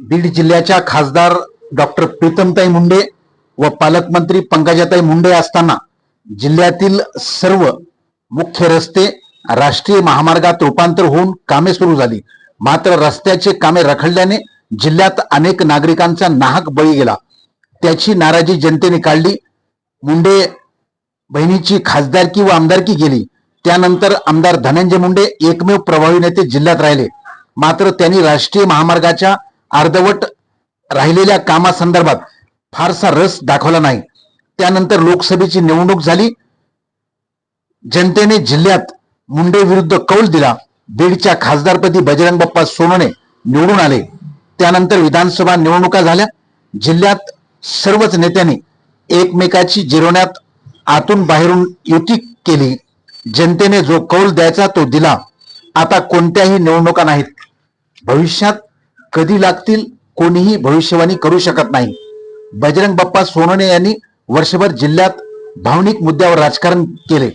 बीड जिल्ह्याच्या खासदार डॉक्टर प्रीतमताई मुंडे व पालकमंत्री पंकजाताई मुंडे असताना जिल्ह्यातील सर्व मुख्य रस्ते राष्ट्रीय महामार्गात रूपांतर होऊन कामे सुरू झाली. मात्र रस्त्याचे कामे रखडल्याने जिल्ह्यात अनेक नागरिकांचा नाहक बळी गेला. त्याची नाराजी जनतेने काढली. मुंडे बहिणीची खासदारकी व आमदारकी गेली. त्यानंतर आमदार धनंजय मुंडे एकमेव प्रभावी नेते जिल्ह्यात राहिले. मात्र त्यांनी राष्ट्रीय महामार्गाच्या अर्धवट राहिलेल्या कामासंदर्भात फारसा रस दाखवला नाही. त्यानंतर लोकसभेची निवडणूक झाली. जनतेने जिल्ह्यात मुंडे विरुद्ध कौल दिला. बीडच्या खासदारपदी बजरंग बाप्पा सोनवणे निवडून आले. त्यानंतर विधानसभा निवडणुका झाल्या. जिल्ह्यात सर्वच नेत्यांनी एकमेकाची जिरवण्यात आतून बाहेरून युती केली. जनतेने जो कौल द्यायचा तो दिला. आता कोणत्याही निवडणुका नाहीत. भविष्यात कधी लागतील कोणीही भविष्यवाणी करू शकत नाही. बजरंग बाप्पा सोनवणे यांनी वर्षभर जिल्ह्यात भावनिक मुद्द्यावर राजकारण केले.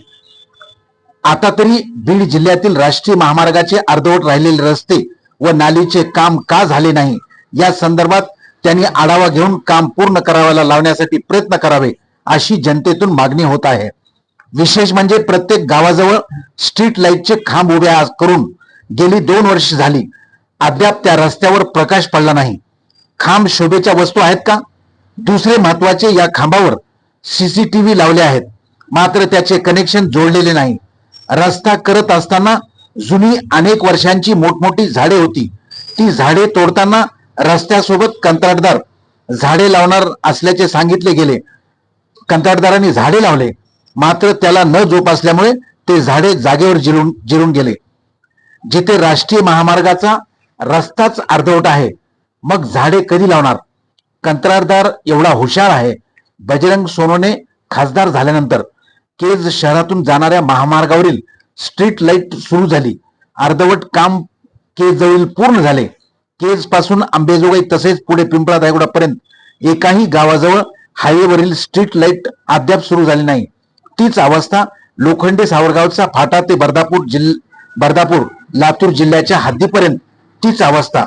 आता तरी बीड जिल्ह्यातील राष्ट्रीय महामार्गाचे अर्धवट राहिलेले रस्ते व नालीचे काम का झाले नाही? या संदर्भात त्यांनी आढावा घेऊन काम पूर्ण करावायला लावण्यासाठी प्रयत्न करावे अशी जनतेतून मागणी होत आहे. विशेष म्हणजे प्रत्येक गावाजवळ स्ट्रीट लाईटचे खांब उभे करून गेली दोन वर्ष झाली. अद्याप त्या रस्त्यावर प्रकाश पडला नाही. खांब शोभेच्या वस्तू आहेत का? दुसरे महत्त्वाचे या खांबावर सीसीटीव्ही लावले आहेत. मात्र त्याचे कनेक्शन जोडलेले नाही. रस्ता करत असताना जुनी अनेक वर्षांची मोठमोठी झाडे होती. ती झाडे तोडताना रस्त्यासोबत कंत्राटदार झाडे लावणार असल्याचे सांगितले गेले. कंत्राटदारांनी झाडे लावले. मात्र त्याला न जोपासल्यामुळे ते झाडे जागेवर जिरून जिरून गेले. जिथे राष्ट्रीय महामार्गाचा रस्ताच अर्धवट आहे. मग झाडे कधी लावणार? कंत्राटदार एवढा हुशार आहे. बजरंग सोनोने खासदार झाल्यानंतर केज शहरातून जाणाऱ्या महामार्गावरील स्ट्रीट लाइट सुरू झाली. अर्धवट काम केज जवळील पूर्ण झाले. केजपासून आंबेजोगाई तसेच पुढे पिंपळा दायगुडापर्यंत एकाही गावाजवळ हायवेवरील स्ट्रीट लाइट अद्याप सुरू झाली नाही. तीच अवस्था लोखंडे सावरगावचा फाटा ते बर्दापूर जिल्ह बर्दापूर लातूर जिल्ह्याच्या हद्दीपर्यंत तीच अवस्था.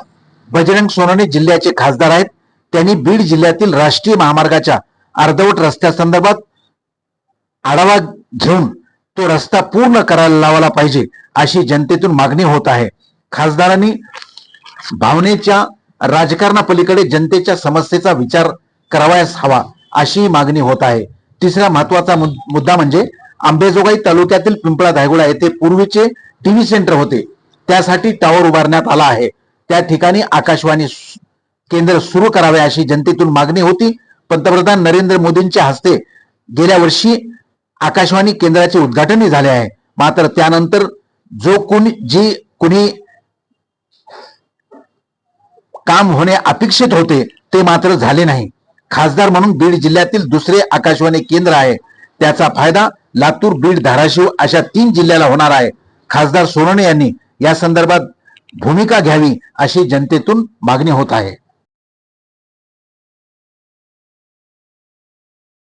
बजरंग सोनवणे जिल्ह्याचे खासदार आहेत. त्यांनी बीड जिल्ह्यातील राष्ट्रीय महामार्गाच्या अर्धवट रस्त्यासंदर्भात आढावा घेऊन तो रस्ता पूर्ण करायला लावायला पाहिजे अशी जनतेतून मागणी होत आहे. खासदारांनी भावनेच्या राजकारणापलीकडे जनतेच्या समस्येचा विचार करावयास हवा अशी मागणी होत आहे. तिसरा महत्त्वाचा मुद्दा म्हणजे आंबेजोगाई तालुक्यातील पिंपळा धायगुडा येथे पूर्वीचे टीव्ही सेंटर होते. त्यासाठी टॉवर उभारण्यात आला आहे. त्या ठिकाणी आकाशवाणी केंद्र सुरू करावे अशी जनतेतून मागणी होती. पंतप्रधान नरेंद्र मोदींच्या हस्ते गेल्या वर्षी आकाशवाणी केंद्राचे उद्घाटनही झाले आहे. मात्र त्यानंतर जो कोणी जी कुणी काम होणे अपेक्षित होते ते मात्र झाले नाही. खासदार म्हणून बीड जिल्ह्यातील दुसरे आकाशवाणी केंद्र आहे. त्याचा फायदा लातूर बीड धाराशिव अशा तीन जिल्ह्याला होणार आहे. खासदार सोनवणे यांनी या संदर्भात भूमिका घ्यावी अशी जनतेतून मागणी होत आहे.